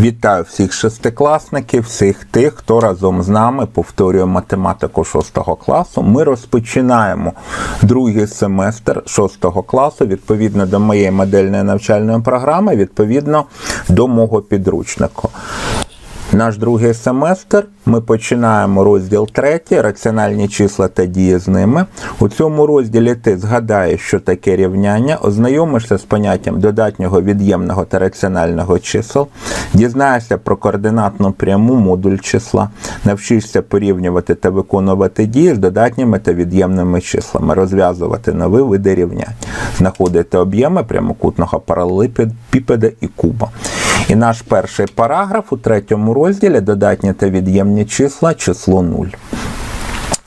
Вітаю всіх шестикласників, всіх тих, хто разом з нами повторює математику шостого класу. Ми розпочинаємо другий семестр шостого класу відповідно до моєї модельної навчальної програми, відповідно до мого підручника. Наш другий семестр ми починаємо розділ третій раціональні числа та дії з ними. У цьому розділі ти згадаєш, що таке рівняння, ознайомишся з поняттям додатнього від'ємного та раціонального чисел, дізнаєшся про координатну пряму модуль числа, навчишся порівнювати та виконувати дії з додатніми та від'ємними числами, розв'язувати нові види рівнянь, знаходити об'єми прямокутного паралелепіпеда і куба. І наш перший параграф у третьому розділі додатні та від'ємні числа, число 0.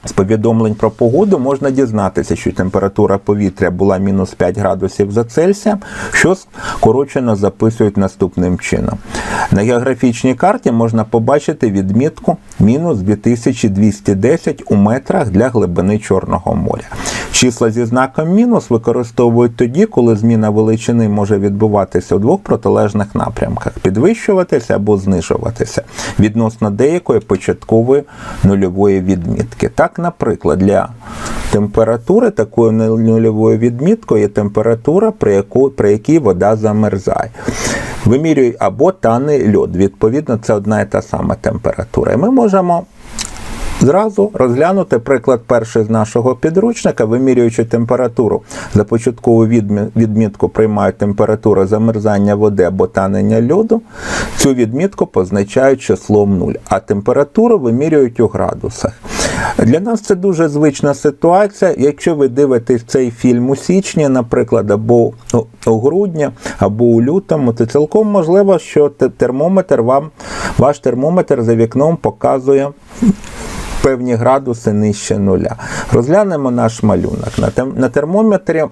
З повідомлень про погоду можна дізнатися, що температура повітря була мінус 5 градусів за Цельсієм, що скорочено записують наступним чином. На географічній карті можна побачити відмітку мінус 2210 у метрах для глибини Чорного моря. Числа зі знаком мінус використовують тоді, коли зміна величини може відбуватися у двох протилежних напрямках підвищуватися або знижуватися відносно деякої початкової нульової відмітки. Так, наприклад, для температури такою нульовою відміткою є температура, при, яку, при якій вода замерзає. Вимірює або тане льод. Відповідно, це одна і та сама температура. І ми можемо Зразу розглянути приклад перший з нашого підручника, вимірюючи температуру. За початкову відмітку приймають температуру замерзання води або танення льоду. Цю відмітку позначають числом 0, а температуру вимірюють у градусах. Для нас це дуже звична ситуація. Якщо ви дивитесь цей фільм у січні, наприклад, або у грудні, або у лютому, то цілком можливо, що термометр вам, ваш термометр за вікном показує певні градуси нижче нуля. Розглянемо наш малюнок. На термометрі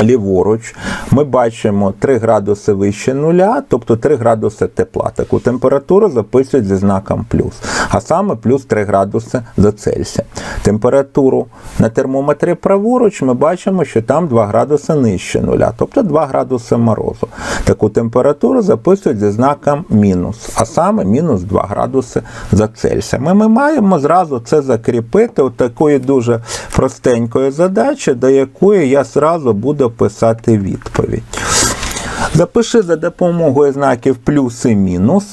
ліворуч ми бачимо 3 градуси вище нуля, тобто 3 градуси тепла. Таку температуру записують зі знаком плюс, а саме плюс 3 градуси за Цельсія. Температуру на термометрі праворуч ми бачимо, що там 2 градуси нижче нуля, тобто 2 градуси морозу. Таку температуру записують зі знаком мінус, а саме мінус 2 градуси за Цельсієм. Ми, маємо зразу це закріпити у такої дуже простенької задачі, до якої я зразу буду писати відповідь. Запиши за допомогою знаків плюс і мінус.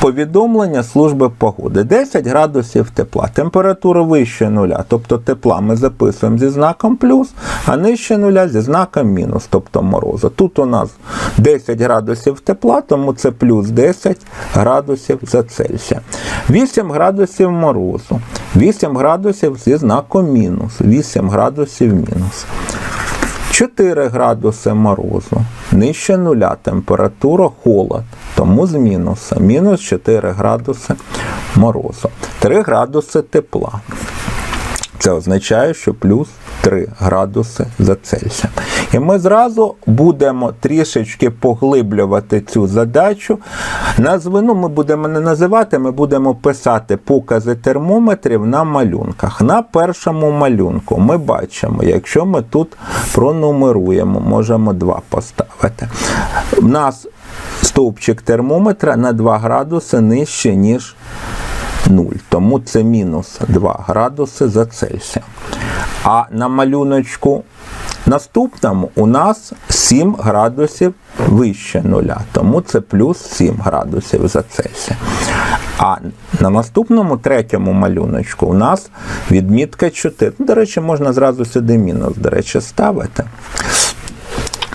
Повідомлення служби погоди 10 градусів тепла. Температура вище нуля, тобто тепла ми записуємо зі знаком плюс, а нижче нуля зі знаком мінус, тобто морозу. Тут у нас 10 градусів тепла, тому це плюс 10 градусів за Цельсія. 8 градусів морозу. 8 градусів зі знаком мінус. 8 градусів мінус. 4 градуси морозу, нижче нуля температура холод, тому з мінуса. Мінус 4 градуси морозу. 3 градуси тепла. Це означає, що плюс 3 градуси за Цельсієм. І ми зразу будемо трішечки поглиблювати цю задачу. Назвину ми будемо не називати, ми будемо писати покази термометрів на малюнках. На першому малюнку ми бачимо, якщо ми тут пронумеруємо, можемо 2 поставити. У нас стовпчик термометра на 2 градуси нижче, ніж 0. Тому це мінус 2 градуси за Цельсієм. А на малюночку наступному у нас 7 градусів вище нуля, тому це плюс 7 градусів за Цельсія. А на наступному третьому малюночку у нас відмітка 4. До речі, можна зразу сюди мінус, до речі, ставити.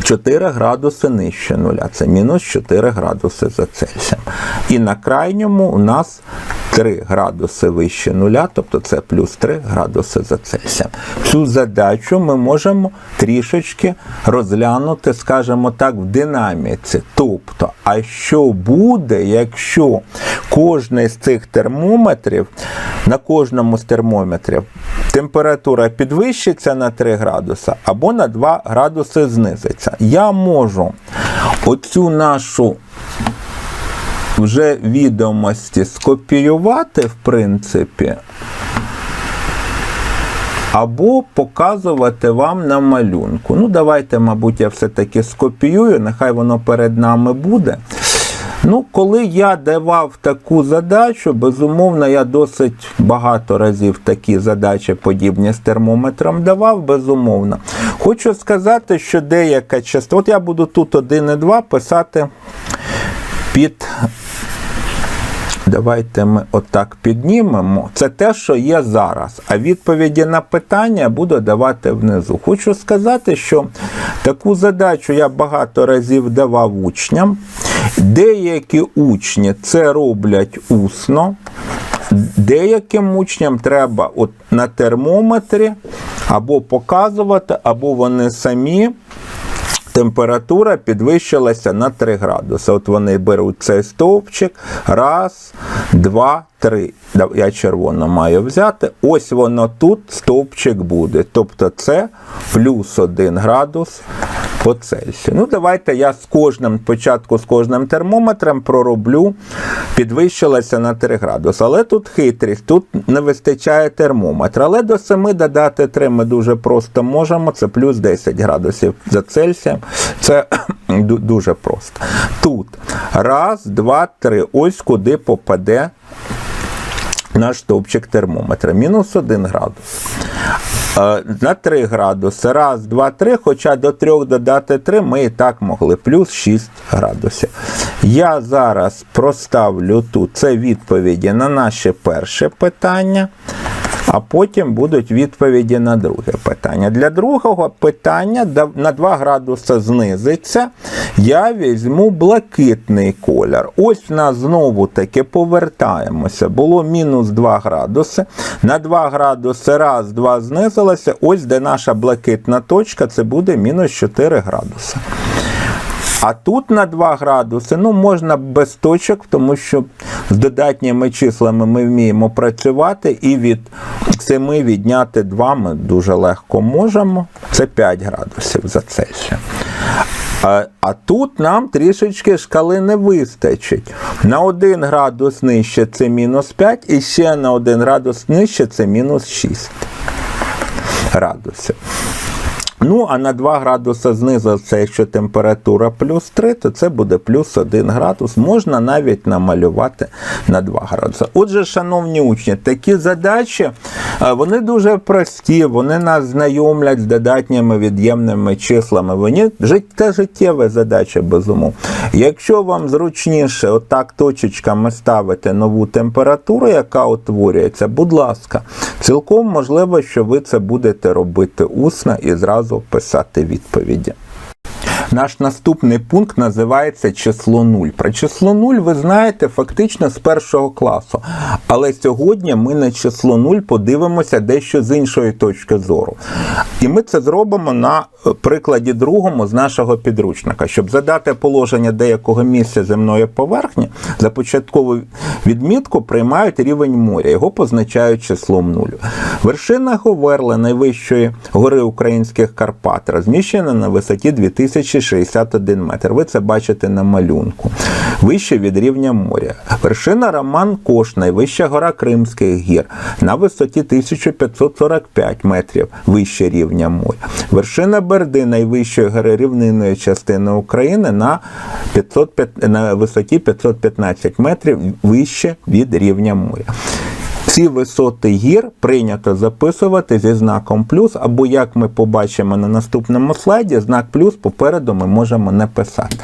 4 градуси нижче нуля, це мінус 4 градуси за Цельсієм. І на крайньому у нас 3 градуси вище нуля, тобто це плюс 3 градуси за Цельсієм. Цю задачу ми можемо трішечки розглянути, скажімо так, в динаміці. Тобто, а що буде, якщо кожний з цих термометрів, на кожному з термометрів температура підвищиться на 3 градуси або на 2 градуси знизиться. Я можу оцю нашу вже відомості скопіювати, в принципі, або показувати вам на малюнку. Ну, давайте, мабуть, я все-таки скопіюю, нехай воно перед нами буде. Ну, коли я давав таку задачу, безумовно, я досить багато разів такі задачі подібні з термометром давав, безумовно. Хочу сказати, що деяка частина, от я буду тут 1 і 2 писати під. Давайте ми отак піднімемо. Це те, що є зараз. А відповіді на питання буду давати внизу. Хочу сказати, що таку задачу я багато разів давав учням. Деякі учні це роблять усно. Деяким учням треба от на термометрі або показувати, або вони самі температура підвищилася на 3 градуси. От вони беруть цей стовпчик. Раз, два, три. Я червоно маю взяти. Ось воно тут стовпчик буде. Тобто це плюс 1 градус по Цельсію. Ну, давайте я з кожним, спочатку з кожним термометром пророблю, підвищилася на 3 градуси. Але тут хитрість, тут не вистачає термометра. Але до 7 додати 3 ми дуже просто можемо. Це плюс 10 градусів за Цельсієм. Це дуже просто. Тут раз, два, три. Ось куди попаде наш стовпчик термометра. Мінус 1 градус. Е, На 3 градуси. Раз, два, три. Хоча до 3 додати 3 ми і так могли. Плюс 6 градусів. Я зараз проставлю тут це відповіді на наше перше питання. А потім будуть відповіді на друге питання. Для другого питання на 2 градуси знизиться. Я візьму блакитний колір. Ось в нас знову таки повертаємося. Було мінус 2 градуси. На 2 градуси раз, два знизилося. Ось де наша блакитна точка, це буде мінус 4 градуси. А тут на 2 градуси, ну можна без точок, тому що з додатніми числами ми вміємо працювати, і від 7 відняти 2 ми дуже легко можемо. Це 5 градусів за Цельсієм. А, тут нам трішечки шкали не вистачить. На 1 градус нижче це мінус 5, і ще на 1 градус нижче це мінус 6 градусів. Ну, а на 2 градуси знизу, якщо температура плюс 3, то це буде плюс 1 градус. Можна навіть намалювати на 2 градуси. Отже, шановні учні, такі задачі, е, вони дуже прості, вони нас знайомлять з додатніми від'ємними числами. Вони це життєві задачі, безумовно. Якщо вам зручніше отак точечками ставити нову температуру, яка утворюється, будь ласка, цілком можливо, що ви це будете робити усно і зразу писати відповіді. Наш наступний пункт називається число 0. Про число 0 ви знаєте фактично з першого класу. Але сьогодні ми на число 0 подивимося дещо з іншої точки зору. І ми це зробимо на е, прикладі другому з нашого підручника. Щоб задати положення деякого місця земної поверхні, за початкову відмітку приймають рівень моря. Його позначають числом 0. Вершина Говерла найвищої гори українських Карпат розміщена на висоті 2061 метр. Ви це бачите на малюнку. Вище від рівня моря. Вершина Роман Кош, найвища гора Кримських гір, на висоті 1545 метрів вище рівня моря. Вершина Берди, найвищої гори рівнинної частини України, на, 505, на висоті 515 метрів вище від рівня моря. Ці висоти гір прийнято записувати зі знаком плюс, або як ми побачимо на наступному слайді, знак плюс попереду ми можемо не писати.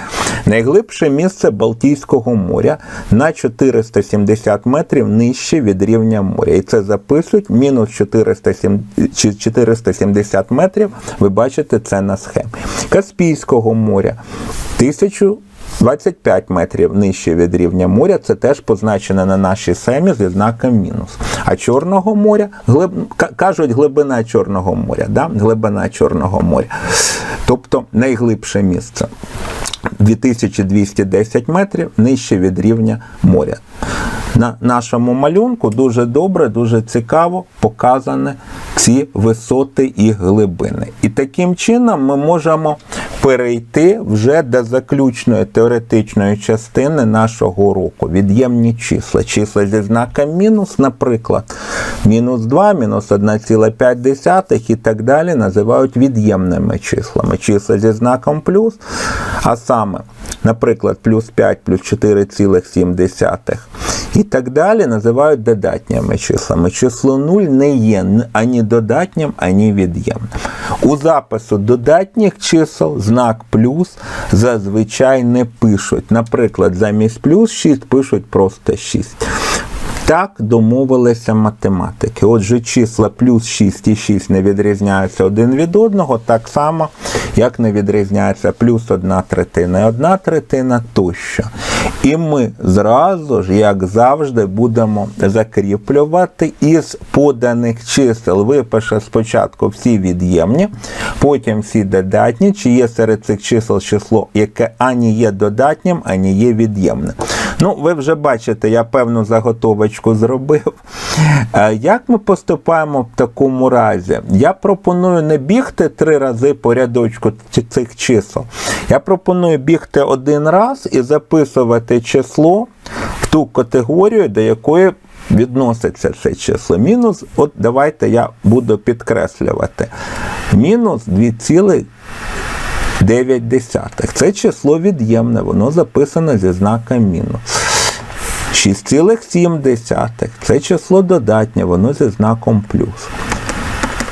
Найглибше місце Балтійського моря на 470 метрів нижче від рівня моря. І це записують мінус 470 метрів. Ви бачите це на схемі. Каспійського моря 1000 25 метрів нижче від рівня моря, це теж позначено на нашій семі зі знаком мінус. А Чорного моря, глиб, кажуть, глибина Чорного моря, да? глибина Чорного моря. Тобто найглибше місце. 2210 метрів нижче від рівня моря. На нашому малюнку дуже добре, дуже цікаво показані ці висоти і глибини. І таким чином ми можемо перейти вже до заключної теоретичної частини нашого уроку. Від'ємні числа. Числа зі знаком мінус, наприклад, мінус 2, мінус 1,5 і так далі називають від'ємними числами. Числа зі знаком плюс, а саме, наприклад, плюс 5 плюс 4,7 і так далі називають додатніми числами. Число 0 не є ані додатнім, ані від'ємним. У запису додатніх чисел знак плюс зазвичай не пишуть. Наприклад, замість плюс 6 пишуть просто 6. Так домовилися математики. Отже, числа плюс 6 і 6 не відрізняються один від одного, так само, як не відрізняється плюс одна третина і одна третина тощо. І ми зразу ж, як завжди, будемо закріплювати із поданих чисел. Випише спочатку всі від'ємні, потім всі додатні, чи є серед цих чисел число, яке ані є додатнім, ані є від'ємним. Ну, ви вже бачите, я певну заготовочку зробив. Е, як ми поступаємо в такому разі? Я пропоную не бігти три рази по рядочку цих чисел. Я пропоную бігти один раз і записувати число в ту категорію, до якої відноситься це число. Мінус, от давайте я буду підкреслювати. Мінус 2,9. 9 десятих. Це число від'ємне, воно записане зі знаком мінус. 6,7 це число додатнє, воно зі знаком плюс.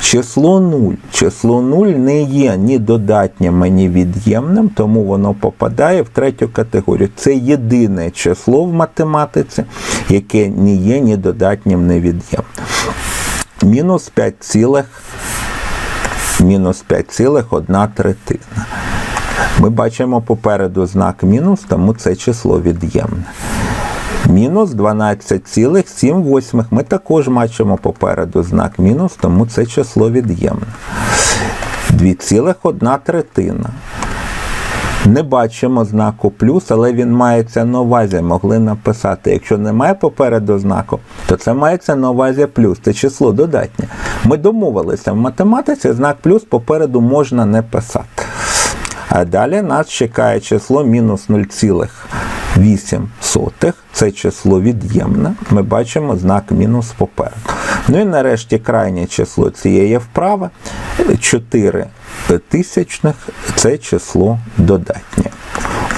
Число 0. Число 0 не є ні додатнім, ні від'ємним, тому воно попадає в третю категорію. Це єдине число в математиці, яке не є ні додатнім, ні від'ємним. Мінус 5, мінус 5,1 третина. Ми бачимо попереду знак мінус, тому це число від'ємне. Мінус 12,7 Ми також бачимо попереду знак мінус, тому це число від'ємне. 2,1 третина. Не бачимо знаку плюс, але він мається на увазі, могли написати. Якщо немає попереду знаку, то це мається на увазі плюс. Це число додатнє. Ми домовилися в математиці, знак плюс попереду можна не писати. А далі нас чекає число мінус 0,8. Це число від'ємне. Ми бачимо знак мінус попереду. Ну і нарешті крайнє число цієї вправи 4 тисячних це число додатнє.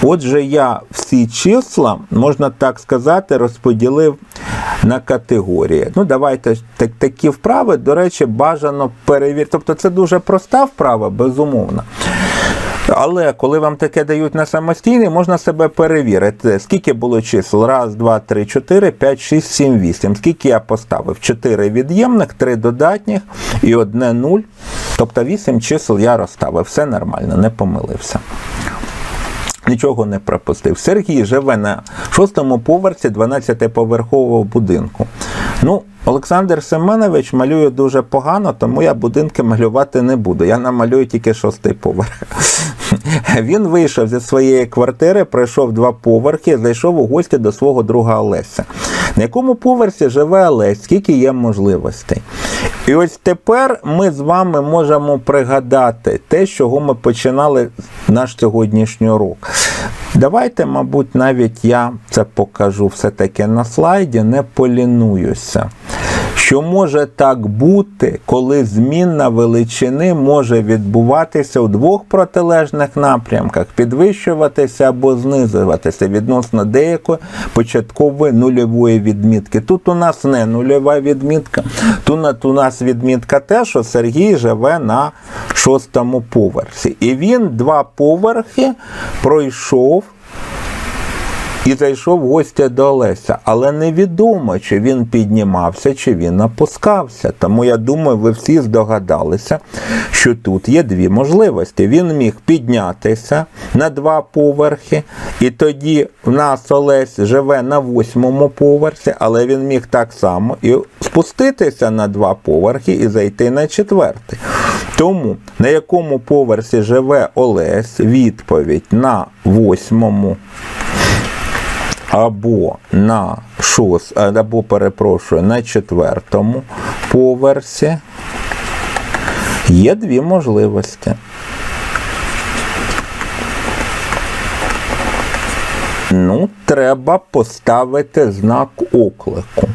Отже, я всі числа, можна так сказати, розподілив на категорії. Ну, давайте так, такі вправи, до речі, бажано перевірити. Тобто це дуже проста вправа, безумовно. Але коли вам таке дають на самостійний, можна себе перевірити. Скільки було чисел? Раз, два, три, чотири, п'ять, шість, сім, вісім. Скільки я поставив? Чотири від'ємних, три додатніх і одне нуль. Тобто вісім чисел я розставив. Все нормально, не помилився. Нічого не пропустив. Сергій живе на шостому поверсі 12-поверхового будинку. Ну, Олександр Семенович малює дуже погано, тому я будинки малювати не буду. Я намалюю тільки шостий поверх. Він вийшов зі своєї квартири, пройшов два поверхи, зайшов у гості до свого друга Олеся. На якому поверсі живе Олесь, скільки є можливостей. І ось тепер ми з вами можемо пригадати те, з чого ми починали наш сьогоднішній урок. Давайте, мабуть, навіть я це покажу все-таки на слайді, не полінуюся що може так бути, коли змінна величини може відбуватися у двох протилежних напрямках, підвищуватися або знизуватися відносно деякої початкової нульової відмітки. Тут у нас не нульова відмітка, тут у нас відмітка те, що Сергій живе на шостому поверсі. І він два поверхи пройшов і зайшов гостя до Олеся. Але невідомо, чи він піднімався, чи він опускався. Тому я думаю, ви всі здогадалися, що тут є дві можливості. Він міг піднятися на два поверхи, і тоді в нас Олесь живе на восьмому поверсі, але він міг так само і спуститися на два поверхи і зайти на четвертий. Тому на якому поверсі живе Олесь, відповідь на восьмому або на шост, або перепрошую, на четвертому поверсі є дві можливості. Ну, треба поставити знак оклику.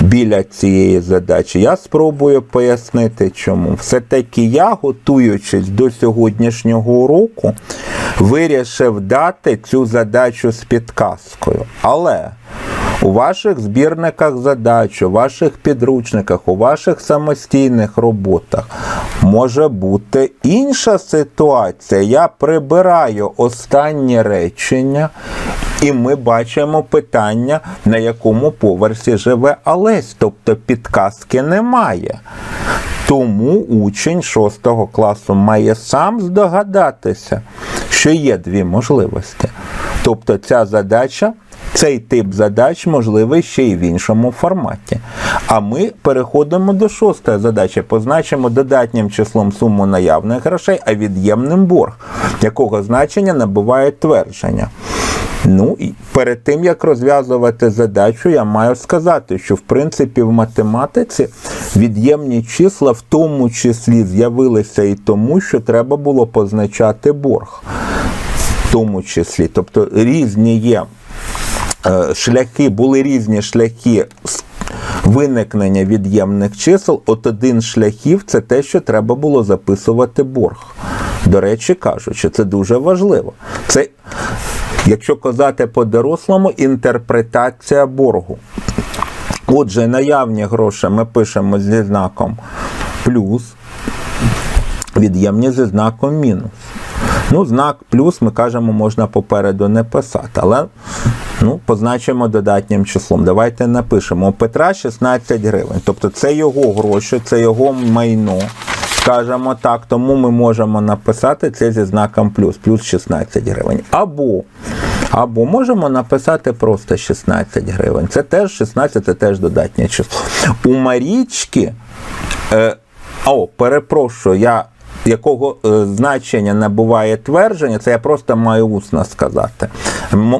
біля цієї задачі. Я спробую пояснити, чому. Все-таки я, готуючись до сьогоднішнього уроку, вирішив дати цю задачу з підказкою. Але у ваших збірниках задач, у ваших підручниках, у ваших самостійних роботах може бути інша ситуація. Я прибираю останнє речення, і ми бачимо питання, на якому поверсі живе Олесь, тобто підказки немає. Тому учень 6 класу має сам здогадатися, що є дві можливості. Тобто ця задача, цей тип задач можливий ще й в іншому форматі. А ми переходимо до шостої задачі. Позначимо додатнім числом суму наявних грошей, а від'ємним борг, якого значення набуває твердження. Ну і перед тим як розв'язувати задачу, я маю сказати, що в принципі в математиці від'ємні числа в тому числі з'явилися і тому, що треба було позначати борг. В тому числі, тобто різні є шляхи, були різні шляхи виникнення від'ємних чисел. От один з шляхів це те, що треба було записувати борг. До речі, кажучи, це дуже важливо. Це, якщо казати по-дорослому, інтерпретація боргу. Отже, наявні гроші ми пишемо зі знаком плюс, від'ємні зі знаком мінус. Ну, знак плюс ми кажемо, можна попереду не писати, але ну, позначимо додатнім числом. Давайте напишемо. У Петра 16 гривень. Тобто це його гроші, це його майно. Скажемо так, тому ми можемо написати це зі знаком плюс, плюс 16 гривень. Або, або можемо написати просто 16 гривень. Це теж 16, це теж додатнє число. У Марічки. Е, о, перепрошую, я якого е, значення набуває твердження, це я просто маю усно сказати.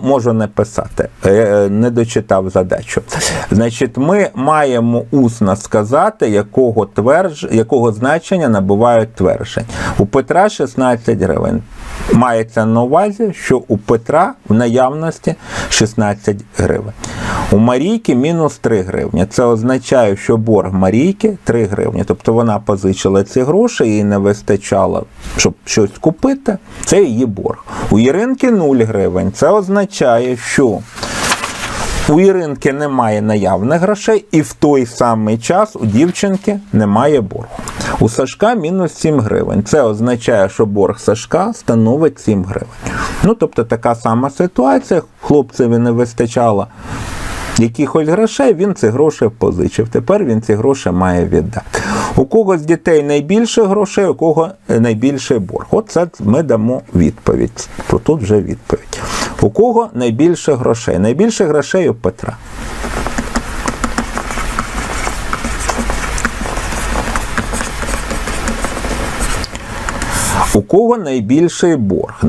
Можу не писати, Е, е, не дочитав задачу. Значить, ми маємо усно сказати, якого, твердж... якого значення набувають тверджень. У Петра 16 гривень. Мається на увазі, що у Петра в наявності 16 гривень. У Марійки мінус 3 гривні. Це означає, що борг Марійки 3 гривні. Тобто вона позичила ці гроші, їй не вистачало, щоб щось купити. Це її борг. У Іринки 0 гривень. Це означає, що у Іринки немає наявних грошей, і в той самий час у дівчинки немає боргу. У Сашка мінус 7 гривень. Це означає, що борг Сашка становить 7 гривень. Ну, тобто така сама ситуація. Хлопцеві не вистачало якихось грошей, він ці гроші позичив. Тепер він ці гроші має віддати. У кого з дітей найбільше грошей, у кого найбільший борг. От це ми дамо відповідь. То тут вже відповідь. У кого найбільше грошей? Найбільше грошей у Петра. У кого найбільший борг?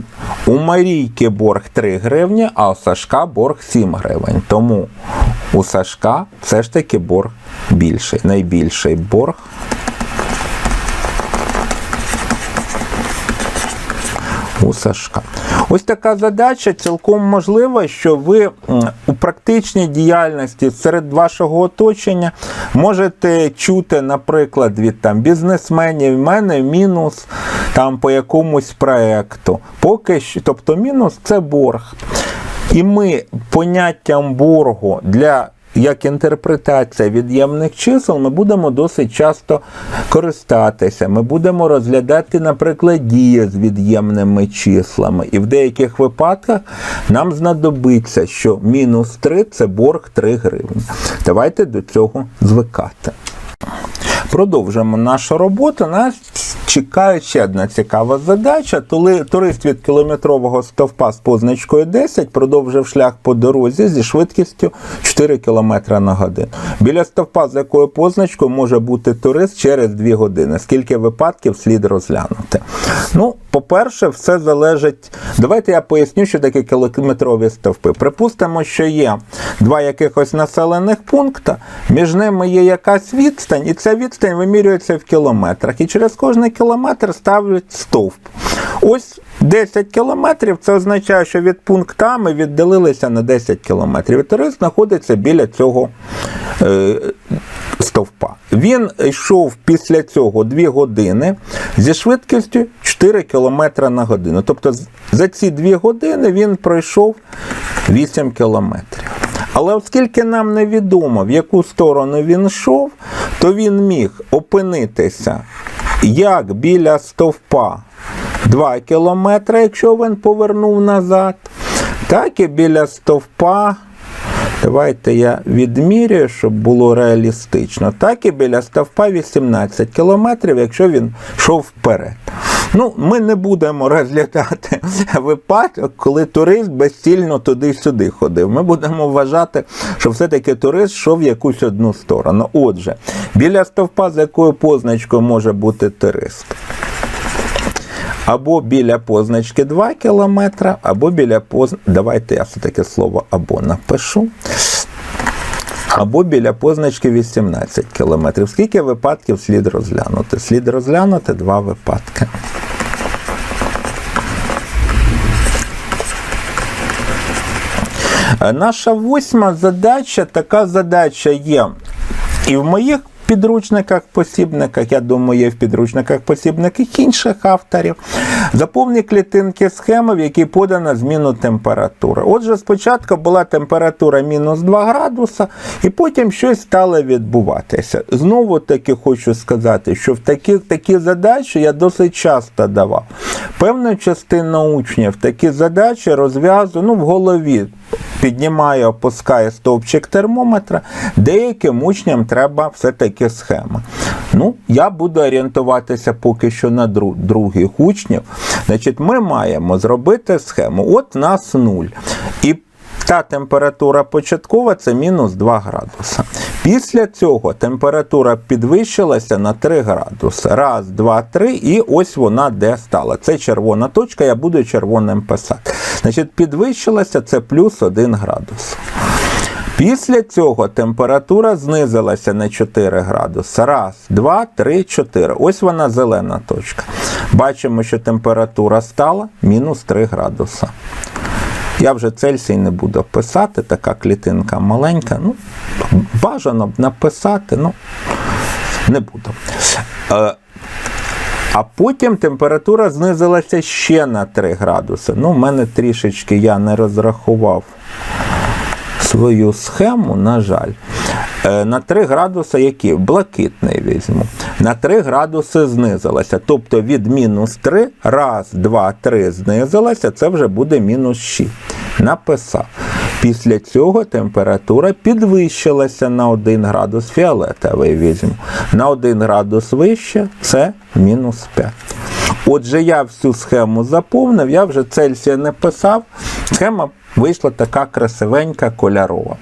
У Марійки борг 3 гривні, а у Сашка борг 7 гривень. Тому у Сашка все ж таки борг більший. Найбільший борг. У Сашка. Ось така задача цілком можлива, що ви у практичній діяльності серед вашого оточення можете чути, наприклад, від там бізнесменів, в мене мінус там по якомусь проекту. Поки що, тобто мінус це борг. І ми поняттям боргу для як інтерпретація від'ємних чисел, ми будемо досить часто користатися. Ми будемо розглядати, наприклад, дії з від'ємними числами. І в деяких випадках нам знадобиться, що мінус 3 це борг 3 гривні. Давайте до цього звикати. Продовжимо нашу роботу. Нас чекає ще одна цікава задача. Турист від кілометрового стовпа з позначкою 10 продовжив шлях по дорозі зі швидкістю 4 км на годину. Біля стовпа, з якою позначкою може бути турист через 2 години. Скільки випадків слід розглянути? Ну, по-перше, все залежить. Давайте я поясню, що таке кілометрові стовпи. Припустимо, що є два якихось населених пункти, між ними є якась відстань, і ця відстань вимірюється в кілометрах. І через кожний кілометр ставлять стовп. Ось 10 кілометрів це означає, що від пункта ми віддалилися на 10 кілометрів. І турист знаходиться біля цього е, стовпа. Він йшов після цього 2 години зі швидкістю 4 км на годину. Тобто за ці 2 години він пройшов 8 кілометрів. Але оскільки нам невідомо, в яку сторону він йшов, то він міг опинитися як біля стовпа 2 кілометри, якщо він повернув назад, так і біля стовпа. Давайте я відмірюю, щоб було реалістично. Так і біля стовпа 18 кілометрів, якщо він йшов вперед. Ну, ми не будемо розглядати випадок, коли турист безцільно туди-сюди ходив. Ми будемо вважати, що все-таки турист йшов в якусь одну сторону. Отже, біля стовпа, з якою позначкою може бути турист? Або біля позначки 2 км, або біля позначки. Давайте я все-таки слово або напишу. Або біля позначки 18 км. Скільки випадків слід розглянути? Слід розглянути два випадки. Наша восьма задача, така задача є і в моїх підручниках посібниках, я думаю, є в підручниках посібниках інших авторів. Заповні клітинки схеми, в якій подана зміну температури. Отже, спочатку була температура мінус 2 градуса, і потім щось стало відбуватися. Знову таки хочу сказати, що в такі, такі задачі я досить часто давав. Певна частина учнів такі задачі розв'язує ну, в голові піднімає, опускає стовпчик термометра. Деяким учням треба все-таки схема. Ну, я буду орієнтуватися поки що на дру- других учнів. Значить, ми маємо зробити схему. От нас 0. І та температура початкова це мінус 2 градуса. Після цього температура підвищилася на 3 градуси. Раз, два, три, і ось вона де стала. Це червона точка, я буду червоним писати. Значить, підвищилася це плюс 1 градус. Після цього температура знизилася на 4 градуси. Раз, два, три, чотири. Ось вона зелена точка. Бачимо, що температура стала мінус 3 градуса. Я вже Цельсій не буду писати, така клітинка маленька. Ну, бажано б написати, ну не буду. Е, а потім температура знизилася ще на 3 градуси. Ну, в мене трішечки я не розрахував свою схему, на жаль. Е, На 3 градуси які? Блакитний візьму. На 3 градуси знизилася. Тобто від мінус 3, раз, два, три знизилася, це вже буде мінус 6. Написав. Після цього температура підвищилася на 1 градус фіолетовий візьму. На 1 градус вище це мінус 5. Отже, я всю схему заповнив, я вже Цельсія не писав. Схема вийшла така красивенька, кольорова.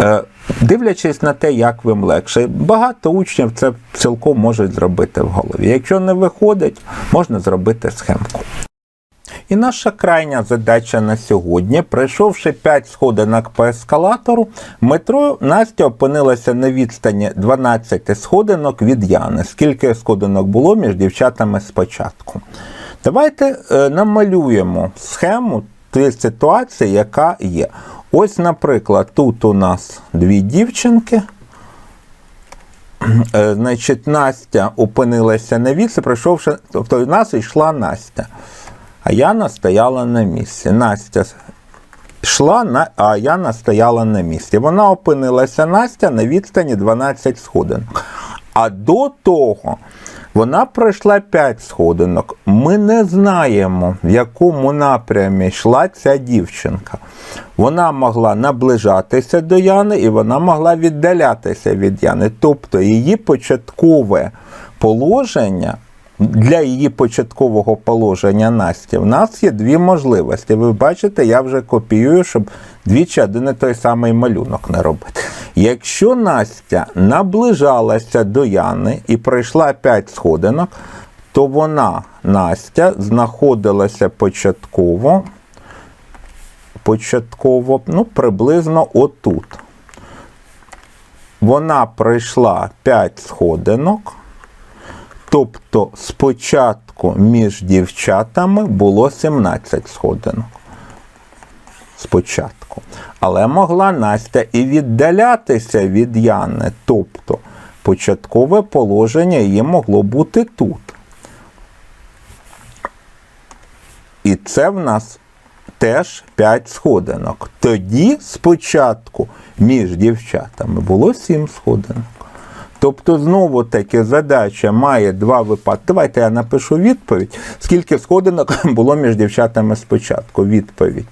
Е, Дивлячись на те, як вам легше, багато учнів це цілком можуть зробити в голові. Якщо не виходить, можна зробити схемку. І наша крайня задача на сьогодні, пройшовши 5 сходинок по ескалатору, метро Настя опинилася на відстані 12 сходинок від Яни. Скільки сходинок було між дівчатами спочатку? Давайте е, намалюємо схему тієї ситуації, яка є. Ось, наприклад, тут у нас дві дівчинки. Е, Значить, Настя опинилася на віці, пройшовши, тобто в нас йшла Настя. А Яна стояла на місці. Настя йшла, а Яна стояла на місці. Вона опинилася Настя на відстані 12 сходинок. А до того вона пройшла 5 сходинок. Ми не знаємо, в якому напрямі йшла ця дівчинка. Вона могла наближатися до Яни і вона могла віддалятися від Яни. Тобто її початкове положення для її початкового положення Насті в нас є дві можливості. Ви бачите, я вже копіюю, щоб двічі один і той самий малюнок не робити. Якщо Настя наближалася до Яни і пройшла 5 сходинок, то вона, Настя, знаходилася початково, початково, ну, приблизно отут. Вона пройшла 5 сходинок. Тобто спочатку між дівчатами було 17 сходинок. Спочатку. Але могла Настя і віддалятися від Яни. Тобто початкове положення її могло бути тут. І це в нас теж 5 сходинок. Тоді спочатку між дівчатами було 7 сходинок. Тобто, знову таки, задача має два випадки. Давайте я напишу відповідь. Скільки сходинок було між дівчатами спочатку? Відповідь.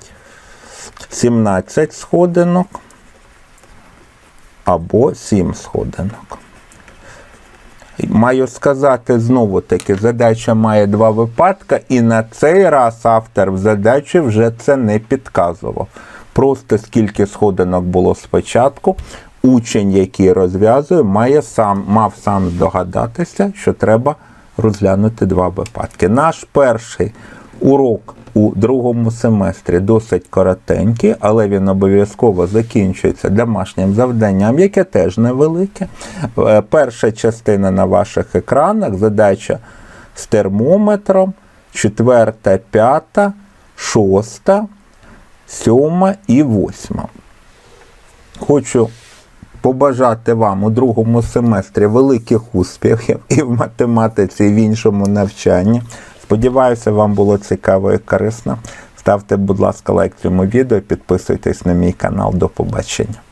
17 сходинок або 7 сходинок. Маю сказати знову таки, задача має два випадки, і на цей раз автор в задачі вже це не підказував. Просто скільки сходинок було спочатку, учень, який розв'язує, має сам, мав сам здогадатися, що треба розглянути два випадки. Наш перший урок у другому семестрі досить коротенький, але він обов'язково закінчується домашнім завданням, яке теж невелике. Е, Перша частина на ваших екранах задача з термометром, четверта, п'ята, шоста, сьома і восьма. Хочу побажати вам у другому семестрі великих успіхів і в математиці, і в іншому навчанні. Сподіваюся, вам було цікаво і корисно. Ставте, будь ласка, лайк цьому відео, підписуйтесь на мій канал. До побачення.